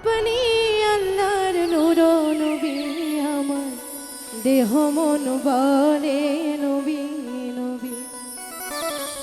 আপনি আল্লাহর নূর নবী আমার। দেহ মন বলে নবী নবী।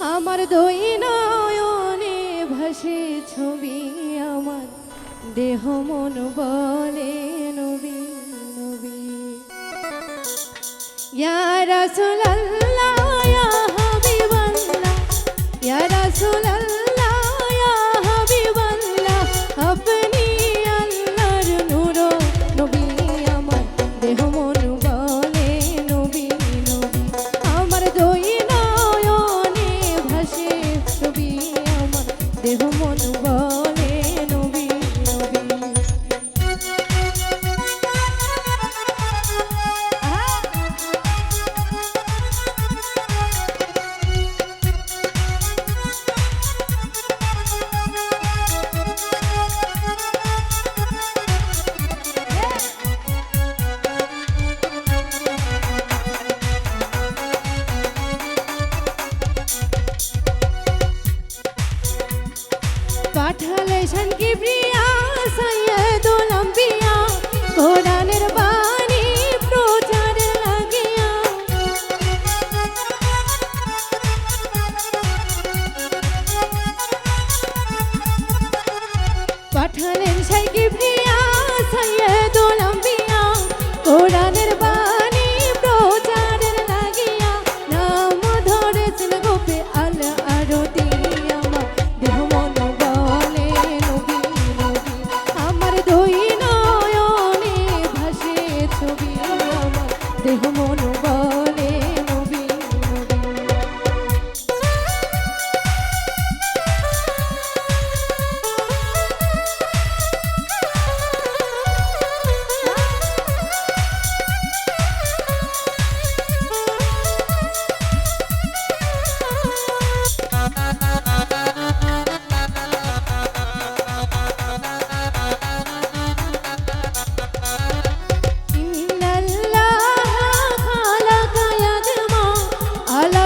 আমার দই নয়নে ভাসে ছবি আমার। দেহ মন বলে নবী নবী। ইয়া রাসূল আল্লাহ they don't want to walk. দেহ মনোবা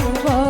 ভয়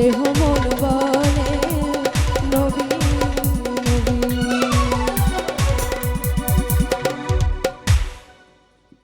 c'est.